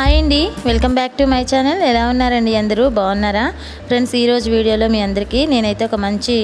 I అండి. Welcome back to my channel ఎలా ఉన్నారండి అందరూ? బాగున్నారా? ఫ్రెండ్స్ ఈరోజు వీడియోలో మీ అందరికీ నేనైతే ఒక మంచి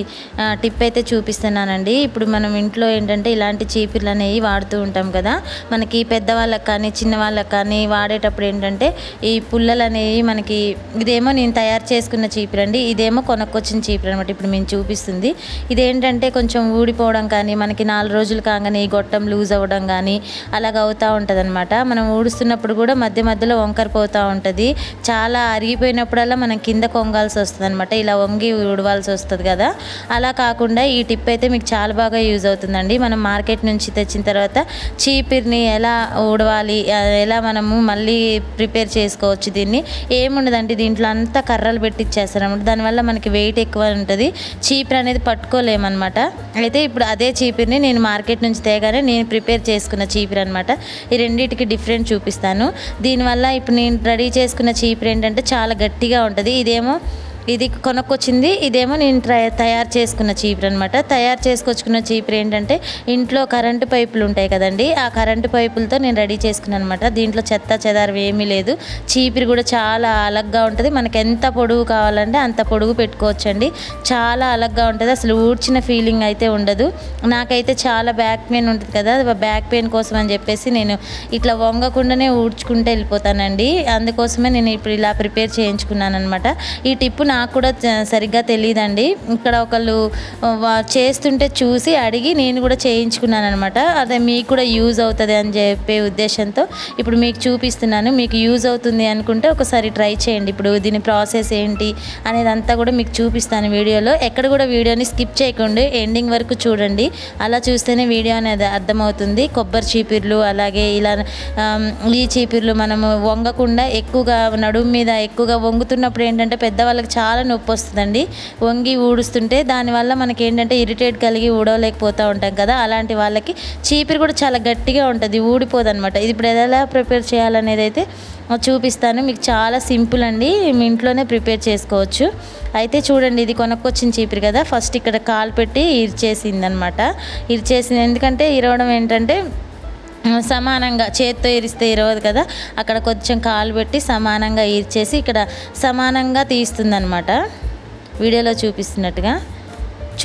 టిప్ అయితే చూపిస్తున్నానండి. ఇప్పుడు మనం ఇంట్లో ఏంటంటే ఇలాంటి చీపుర్లు అనేవి వాడుతూ ఉంటాం కదా. మనకి పెద్దవాళ్ళకి కానీ చిన్న వాళ్ళకి కానీ వాడేటప్పుడు ఏంటంటే ఈ పుల్లలు అనేవి మనకి ఇదేమో నేను తయారు చేసుకున్న చీపురు అండి. ఇదేమో కొనుక్కొచ్చిన చీపురు అనమాట ఇప్పుడు మేము చూపిస్తుంది. ఇదేంటంటే కొంచెం ఊడిపోవడం కానీ మనకి నాలుగు రోజులు కాగానే ఈ గొట్టం లూజ్ అవ్వడం కానీ అలాగ అవుతూ ఉంటుంది మనం ఊడుస్తున్నప్పుడు కూడా మధ్య మధ్యలో పోతూ ఉంటుంది. చాలా అరిగిపోయినప్పుడల్లా మనం కింద కొంగాల్సి వస్తుంది అనమాట ఇలా వంగి ఊడవాల్సి వస్తుంది కదా. అలా కాకుండా ఈ టిప్ అయితే మీకు చాలా బాగా యూజ్ అవుతుందండి. మనం మార్కెట్ నుంచి తెచ్చిన తర్వాత చీపిరిని ఎలా ఊడవాలి ఎలా మనము మళ్ళీ ప్రిపేర్ చేసుకోవచ్చు దీన్ని. ఏముండదండి దీంట్లో అంతా కర్రలు పెట్టిచ్చేస్తారనమాట దానివల్ల మనకి వెయిట్ ఎక్కువ ఉంటుంది. చీపిరి అనేది పట్టుకోలేమన్నమాట. అయితే ఇప్పుడు అదే చీపిరిని నేను మార్కెట్ నుంచి తేగానే నేను ప్రిపేర్ చేసుకున్న చీపిరి అనమాట ఈ రెండింటికి డిఫరెంట్ చూపిస్తాను. దీనివల్ల ఇప్పుడు నేను రెడీ చేసుకున్న చీపురు ఏంటంటే చాలా గట్టిగా ఉంటుంది. ఇదేమో ఇది కొనుక్కొచ్చింది. ఇదేమో నేను ట్రై తయారు చేసుకున్న చీపురు అనమాట తయారు చేసుకొచ్చుకున్న చీపురు ఏంటంటే ఇంట్లో కరెంటు పైపులు ఉంటాయి కదండి. ఆ కరెంటు పైపులతో నేను రెడీ చేసుకున్నాను అనమాట దీంట్లో చెత్త చెదారం ఏమీ లేదు. చీపురు కూడా చాలా అలగ్గా ఉంటుంది. మనకి ఎంత పొడుగు కావాలంటే అంత పొడుగు పెట్టుకోవచ్చండి. చాలా అలగ్గా ఉంటుంది. అసలు ఊడ్చిన ఫీలింగ్ అయితే ఉండదు. నాకైతే చాలా బ్యాక్ పెయిన్ ఉంటుంది కదా. బ్యాక్ పెయిన్ కోసం అని చెప్పేసి నేను ఇట్లా వంగకుండానే ఊడ్చుకుంటే వెళ్ళిపోతానండి. అందుకోసమే నేను ఇప్పుడు ఇలా ప్రిపేర్ చేయించుకున్నాను అనమాట ఈ టిప్పు నాకు కూడా సరిగ్గా తెలియదండి ఇక్కడ ఒకళ్ళు వా- చేస్తుంటే చూసి అడిగి నేను కూడా చేయించుకున్నాను అనమాట అదే మీకు కూడా యూజ్ అవుతుంది అని చెప్పే ఉద్దేశంతో ఇప్పుడు మీకు చూపిస్తున్నాను. మీకు యూజ్ అవుతుంది అనుకుంటే ఒకసారి ట్రై చేయండి. ఇప్పుడు దీని ప్రాసెస్ ఏంటి అనేది అంతా కూడా మీకు చూపిస్తాను వీడియోలో. ఎక్కడ కూడా వీడియోని స్కిప్ చేయకుండా ఎండింగ్ వరకు చూడండి. అలా చూస్తేనే వీడియో అనేది అర్థమవుతుంది. కొబ్బరి చీపిర్లు అలాగే ఇలా ఈ చీపిర్లు మనము వంగకుండా ఎక్కువగా నడుము మీద ఎక్కువగా వంగుతున్నప్పుడు ఏంటంటే పెద్దవాళ్ళకి చాలా నొప్పి వస్తుందండి. వంగి ఊడుస్తుంటే దానివల్ల మనకి ఏంటంటే ఇరిటేట్ కలిగి ఊడవలేకపోతూ ఉంటాం కదా. అలాంటి వాళ్ళకి చీపిరి కూడా చాలా గట్టిగా ఉంటుంది ఊడిపోదు అనమాట ఇది ఇప్పుడు ఎలా ప్రిపేర్ చేయాలనేది అయితే చూపిస్తాను. మీకు చాలా సింపుల్ అండి. మీ ఇంట్లోనే ప్రిపేర్ చేసుకోవచ్చు. అయితే చూడండి ఇది కొనుక్కొచ్చిన చీపిరి కదా. ఫస్ట్ ఇక్కడ కాలు పెట్టి ఇరిచేసింది అనమాట ఇరిచేసింది ఎందుకంటే ఇరవడం ఏంటంటే సమానంగా చేత్తో ఇరిస్తే ఇరవదు కదా? అక్కడ కొంచెం కాలు పెట్టి సమానంగా ఇరిచేసి ఇక్కడ సమానంగా తీస్తుందనమాట వీడియోలో చూపిస్తున్నట్టుగా.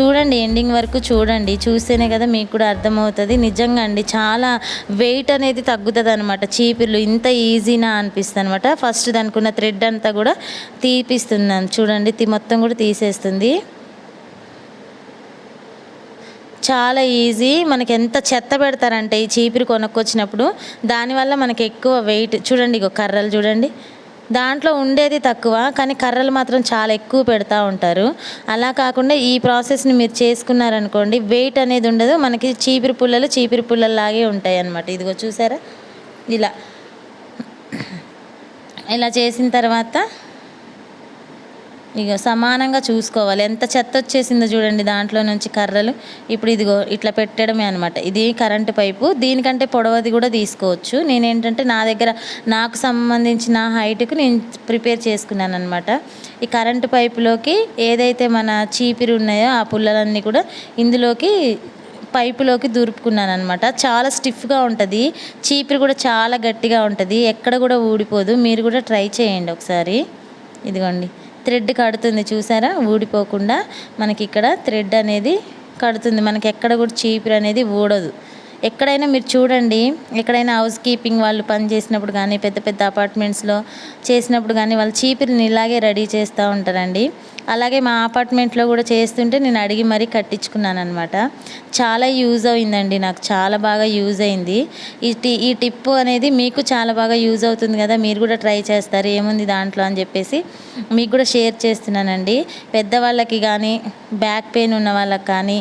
చూడండి ఎండింగ్ వరకు చూడండి. చూస్తేనే కదా మీకు కూడా అర్థమవుతుంది. నిజంగా అండి చాలా వెయిట్ అనేది తగ్గుతుంది అనమాట చీపిర్లు ఇంత ఈజీనా అనిపిస్తుంది అనమాట ఫస్ట్ దానికి ఉన్న థ్రెడ్ అంతా కూడా తీపిస్తుంది చూడండి తి- మొత్తం కూడా తీసేస్తుంది. చాలా ఈజీ మనకి ఎంత చెత్త పెడతారంటే ఈ చీపిరి కొనుక్కొచ్చినప్పుడు దానివల్ల మనకి ఎక్కువ వెయిట్ చూడండి ఇగో కర్రలు చూడండి. దాంట్లో ఉండేది తక్కువ కానీ కర్రలు మాత్రం చాలా ఎక్కువ పెడతా ఉంటారు. అలా కాకుండా ఈ ప్రాసెస్ని మీరు చేసుకున్నారనుకోండి వెయిట్ అనేది ఉండదు. మనకి చీపిరి పుల్లలు చీపిరి పుల్లల్లాగే ఉంటాయి అన్నమాట ఇదిగో చూసారా? ఇలా. ఇలా చేసిన తర్వాత ఇక సమానంగా చూసుకోవాలి. ఎంత చెత్త వచ్చేసిందో చూడండి దాంట్లో నుంచి కర్రలు. ఇప్పుడు ఇదిగో ఇట్లా పెట్టడమే అనమాట ఇది కరెంటు పైపు దీనికంటే పొడవది కూడా తీసుకోవచ్చు. నేనేంటంటే నా దగ్గర నాకు సంబంధించిన హైట్కు నేను ప్రిపేర్ చేసుకున్నాను అనమాట ఈ కరెంటు పైపులోకి ఏదైతే మన చీపిరి ఉన్నాయో ఆ పుల్లలన్నీ కూడా ఇందులోకి పైపులోకి దూరుపుకున్నాను అనమాట చాలా స్టిఫ్గా ఉంటుంది. చీపిరి కూడా చాలా గట్టిగా ఉంటుంది. ఎక్కడ కూడా ఊడిపోదు. మీరు కూడా ట్రై చేయండి ఒకసారి. ఇదిగోండి. థ్రెడ్ కడుతుంది చూసారా? ఊడిపోకుండా మనకి ఇక్కడ థ్రెడ్ అనేది కడుతుంది. మనకి ఎక్కడ కూడా చీపురు అనేది ఊడదు. ఎక్కడైనా మీరు చూడండి. ఎక్కడైనా హౌస్ కీపింగ్ వాళ్ళు పని చేసినప్పుడు కానీ పెద్ద పెద్ద అపార్ట్మెంట్స్లో చేసినప్పుడు కానీ వాళ్ళు చీపిరిని ఇలాగే రెడీ చేస్తూ ఉంటారండి. అలాగే మా అపార్ట్మెంట్లో కూడా చేస్తుంటే నేను అడిగి మరీ కట్టించుకున్నాను అనమాట చాలా యూజ్ అయిందండి. నాకు చాలా బాగా యూజ్ అయింది. ఈ టి ఈ టిప్ అనేది మీకు చాలా బాగా యూజ్ అవుతుంది కదా మీరు కూడా ట్రై చేస్తారు. ఏముంది దాంట్లో అని చెప్పేసి మీకు కూడా షేర్ చేస్తున్నానండి. పెద్దవాళ్ళకి కానీ బ్యాక్ పెయిన్ ఉన్న వాళ్ళకి కానీ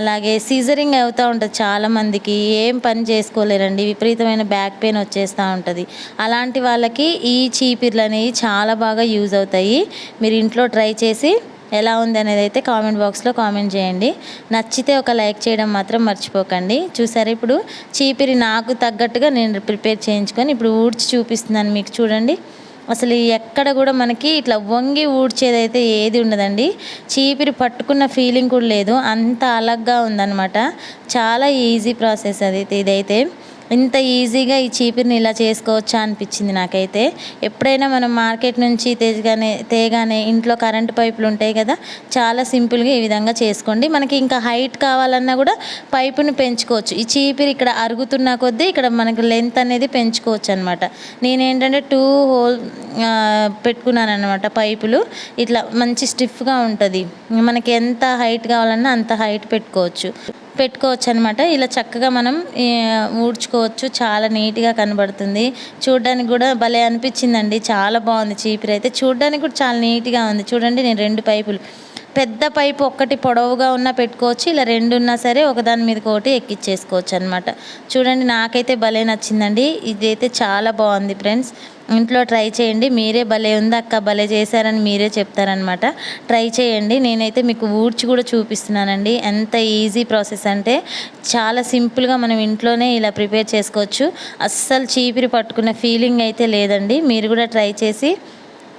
అలాగే సీజరింగ్ అవుతూ ఉంటుంది చాలామందికి. ఏం పని చేసుకోలేరండి విపరీతమైన బ్యాక్ పెయిన్ వచ్చేస్తూ ఉంటుంది. అలాంటి వాళ్ళకి ఈ చీపిర్లు అనేవి చాలా బాగా యూజ్ అవుతాయి. మీరు ఇంట్లో ట్రై చేసి ఎలా ఉంది అనేది అయితే కామెంట్ బాక్స్లో కామెంట్ చేయండి. నచ్చితే ఒక లైక్ చేయడం మాత్రం మర్చిపోకండి. చూసారా ఇప్పుడు చీపిరి నాకు తగ్గట్టుగా నేను ప్రిపేర్ చేయించుకొని ఇప్పుడు ఊడ్చి చూపిస్తున్నాను మీకు చూడండి. అసలు ఎక్కడ కూడా మనకి ఇట్లా వంగి ఊడ్చేదైతే ఏది ఉండదండి. చీపిరి పట్టుకున్న ఫీలింగ్ కూడా లేదు. అంత అలగ్గా ఉందన్నమాట. చాలా ఈజీ ప్రాసెస్ అది ఇదైతే. ఇంత ఈజీగా ఈ చీపిరిని ఇలా చేసుకోవచ్చా అనిపించింది నాకైతే. ఎప్పుడైనా మనం మార్కెట్ నుంచి తెగానే తేగానే ఇంట్లో కరెంట్ పైపులు ఉంటాయి కదా చాలా సింపుల్గా ఈ విధంగా చేసుకోండి. మనకి ఇంకా హైట్ కావాలన్నా కూడా పైపుని పెంచుకోవచ్చు. ఈ చీపిరి ఇక్కడ అరుగుతున్న కొద్దీ ఇక్కడ మనకు లెంత్ అనేది పెంచుకోవచ్చు అనమాట నేనేంటంటే టూ హోల్ పెట్టుకున్నాను అనమాట పైపులు. ఇట్లా మంచి స్టిఫ్గా ఉంటుంది. మనకి ఎంత హైట్ కావాలన్నా అంత హైట్ పెట్టుకోవచ్చు. పెట్టుకోవచ్చు అనమాట ఇలా చక్కగా మనం ఊడ్చుకోవచ్చు. చాలా నీట్గా కనబడుతుంది. చూడడానికి కూడా భలే అనిపించిందండి. చాలా బాగుంది చీపిరి అయితే చూడడానికి కూడా చాలా నీట్గా ఉంది. చూడండి నేను రెండు పైపులు. పెద్ద పైపు ఒక్కటి పొడవుగా ఉన్నా పెట్టుకోవచ్చు ఇలా రెండు ఉన్నా సరే ఒకదాని మీద ఒకటి ఎక్కిచ్చేసుకోవచ్చు అనమాట చూడండి నాకైతే భలే నచ్చిందండి. ఇదైతే చాలా బాగుంది ఫ్రెండ్స్. ఇంట్లో ట్రై చేయండి. మీరే భలే ఉంది అక్క భలే చేశారని మీరే చెప్తారనమాట ట్రై చేయండి. నేనైతే మీకు ఊడ్చి కూడా చూపిస్తున్నానండి. ఎంత ఈజీ ప్రాసెస్ అంటే చాలా సింపుల్గా మనం ఇంట్లోనే ఇలా ప్రిపేర్ చేసుకోవచ్చు. అస్సలు చీపిరి పట్టుకున్న ఫీలింగ్ అయితే లేదండి. మీరు కూడా ట్రై చేసి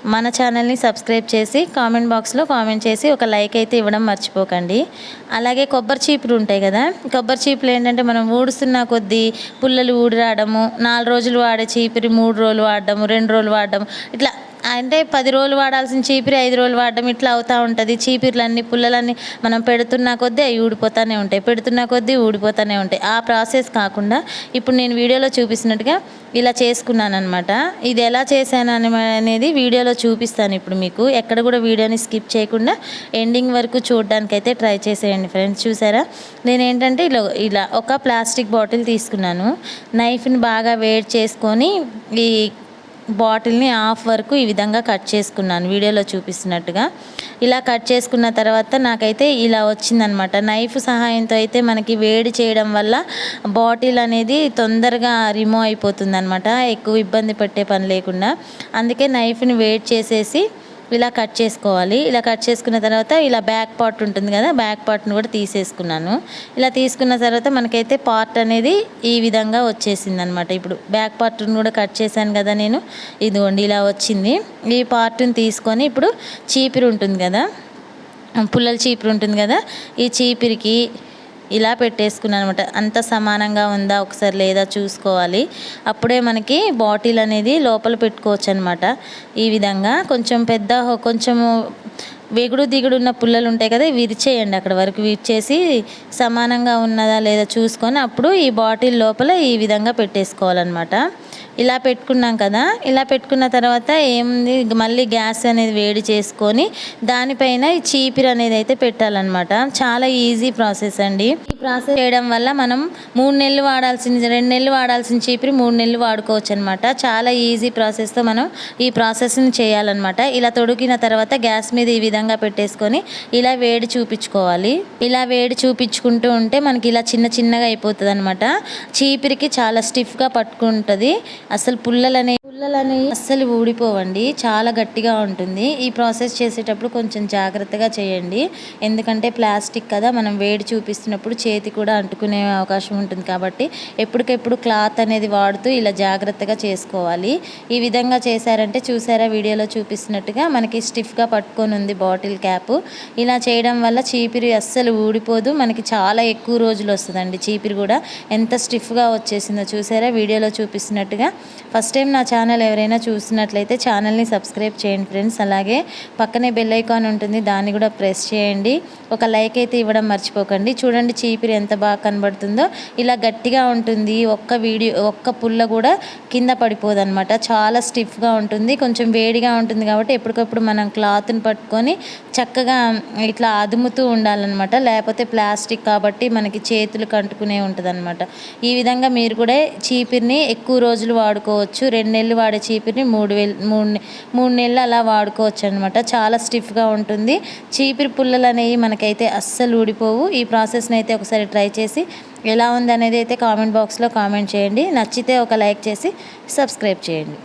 మన ఛానల్ని సబ్స్క్రైబ్ చేసి కామెంట్ బాక్స్లో కామెంట్ చేసి ఒక లైక్ అయితే ఇవ్వడం మర్చిపోకండి. అలాగే కొబ్బరి చీపులు ఉంటాయి కదా కొబ్బరి చీపులు ఏంటంటే మనం ఊడుస్తున్న కొద్దీ పుల్లలు ఊడి రావడము నాలుగు రోజులు వాడే చీపిరి మూడు రోజులు వాడడము రెండు రోజులు వాడడము ఇట్లా అంటే పది రోజులు వాడాల్సిన చీపిరి ఐదు రోజులు వాడడం ఇట్లా అవుతూ ఉంటుంది. చీపిర్లన్నీ పుల్లలన్నీ మనం పెడుతున్న కొద్దీ అవి ఊడిపోతూనే ఉంటాయి. పెడుతున్న కొద్దీ ఊడిపోతూనే ఉంటాయి. ఆ ప్రాసెస్ కాకుండా ఇప్పుడు నేను వీడియోలో చూపిస్తున్నట్టుగా ఇలా చేసుకున్నాను అనమాట ఇది ఎలా చేశాను అనేది వీడియోలో చూపిస్తాను ఇప్పుడు మీకు. ఎక్కడ కూడా వీడియోని స్కిప్ చేయకుండా ఎండింగ్ వరకు చూడడానికి అయితే ట్రై చేసేయండి ఫ్రెండ్స్. చూసారా? నేను ఏంటంటే ఇలా ఇలా ఒక ప్లాస్టిక్ బాటిల్ తీసుకున్నాను. నైఫ్ని బాగా వేడి చేసుకొని ఈ బాటిల్ని హాఫ్ వరకు ఈ విధంగా కట్ చేసుకున్నాను. వీడియోలో చూపిస్తున్నట్టుగా. ఇలా కట్ చేసుకున్న తర్వాత నాకైతే ఇలా వచ్చిందనమాట. నైఫ్ సహాయంతో అయితే మనకి వేడి చేయడం వల్ల బాటిల్ అనేది తొందరగా రిమూవ్ అయిపోతుంది అనమాట ఎక్కువ ఇబ్బంది పెట్టే పని లేకుండా. అందుకే నైఫ్ని వేడి చేసేసి ఇలా కట్ చేసుకోవాలి. ఇలా కట్ చేసుకున్న తర్వాత ఇలా బ్యాక్ పార్ట్ ఉంటుంది కదా బ్యాక్ పార్ట్ని కూడా తీసేసుకున్నాను. ఇలా తీసుకున్న తర్వాత మనకైతే పార్ట్ అనేది ఈ విధంగా వచ్చేసింది అనమాట ఇప్పుడు బ్యాక్ పార్ట్ని కూడా కట్ చేశాను కదా నేను. ఇదిగోండి ఇలా వచ్చింది. ఈ పార్ట్ని తీసుకొని ఇప్పుడు చీపిరి ఉంటుంది కదా పుల్లల చీపిరి ఉంటుంది కదా ఈ చీపిరికి ఇలా పెట్టేసుకున్నాను అనమాట అంత సమానంగా ఉందా ఒకసారి లేదా చూసుకోవాలి. అప్పుడే మనకి బాటిల్ అనేది లోపల పెట్టుకోవచ్చు అనమాట ఈ విధంగా కొంచెం పెద్ద కొంచెము వెగుడు దిగుడు ఉన్న పుల్లలు ఉంటాయి కదా విరిచేయండి అక్కడ వరకు. విరిచేసి సమానంగా ఉన్నదా లేదా చూసుకొని అప్పుడు ఈ బాటిల్ లోపల ఈ విధంగా పెట్టేసుకోవాలన్నమాట. ఇలా పెట్టుకున్నాం కదా. ఇలా పెట్టుకున్న తర్వాత ఏముంది? మళ్ళీ గ్యాస్ అనేది వేడి చేసుకొని దానిపైన ఈ చీపిరి అనేది అయితే పెట్టాలన్నమాట. చాలా ఈజీ ప్రాసెస్ అండి. ఈ ప్రాసెస్ చేయడం వల్ల మనం మూడు నెలలు వాడాల్సిన రెండు నెలలు వాడాల్సిన చీపిరి మూడు నెలలు వాడుకోవచ్చు అనమాట చాలా ఈజీ ప్రాసెస్తో మనం ఈ ప్రాసెస్ని చేయాలన్నమాట. ఇలా తొడిగిన తర్వాత గ్యాస్ మీద ఈ విధంగా పెట్టేసుకొని ఇలా వేడి చూపించుకోవాలి. ఇలా వేడి చూపించుకుంటూ ఉంటే మనకి ఇలా చిన్న చిన్నగా అయిపోతుంది అనమాట చీపిరికి చాలా స్టిఫ్గా పట్టుకుంటుంది. అసలు పుల్లలనే పుల్లలనేవి అస్సలు ఊడిపోవండి. చాలా గట్టిగా ఉంటుంది. ఈ ప్రాసెస్ చేసేటప్పుడు కొంచెం జాగ్రత్తగా చేయండి. ఎందుకంటే ప్లాస్టిక్ కదా మనం వేడి చూపిస్తున్నప్పుడు చేతి కూడా అంటుకునే అవకాశం ఉంటుంది కాబట్టి ఎప్పటికెప్పుడు క్లాత్ అనేది వాడుతూ ఇలా జాగ్రత్తగా చేసుకోవాలి. ఈ విధంగా చేశారంటే చూసారా వీడియోలో చూపిస్తున్నట్టుగా మనకి స్టిఫ్గా పట్టుకొని ఉంది బాటిల్ క్యాప్. ఇలా చేయడం వల్ల చీపిరి అస్సలు ఊడిపోదు. మనకి చాలా ఎక్కువ రోజులు వస్తుందండి చీపిరి కూడా. ఎంత స్టిఫ్గా వచ్చేసిందో చూసారా? వీడియోలో చూపిస్తున్నట్టుగా ఫస్ట్ టైం నా ఛానల్ ఎవరైనా చూసినట్లయితే ఛానల్ని సబ్స్క్రైబ్ చేయండి ఫ్రెండ్స్. అలాగే పక్కనే బెల్ ఐకాన్ ఉంటుంది దాన్ని కూడా ప్రెస్ చేయండి. ఒక లైక్ అయితే ఇవ్వడం మర్చిపోకండి. చూడండి చీపిరి ఎంత బాగా కనబడుతుందో. ఇలా గట్టిగా ఉంటుంది ఒక్క వీడియో ఒక్క పుల్ల కూడా కింద పడిపోదనమాట చాలా స్టిఫ్గా ఉంటుంది కొంచెం వేడిగా ఉంటుంది కాబట్టి ఎప్పటికప్పుడు మనం క్లాత్ని పట్టుకొని చక్కగా ఇట్లా అదుముతూ ఉండాలన్నమాట. లేకపోతే ప్లాస్టిక్ కాబట్టి మనకి చేతులు కంటుకునే ఉంటుంది ఈ విధంగా మీరు కూడా చీపిరిని ఎక్కువ రోజులు వాడుకోవచ్చు. రెండు నెలలు వాడే చీపిరిని మూడు వేలు మూడు మూడు నెలలు అలా వాడుకోవచ్చు అనమాట చాలా స్టిఫ్గా ఉంటుంది. చీపిరి పుల్లలు అనేవి మనకైతే అస్సలు ఊడిపోవు. ఈ ప్రాసెస్ని అయితే ఒకసారి ట్రై చేసి ఎలా ఉంది అనేది అయితే కామెంట్ బాక్స్లో కామెంట్ చేయండి. నచ్చితే ఒక లైక్ చేసి సబ్స్క్రైబ్ చేయండి.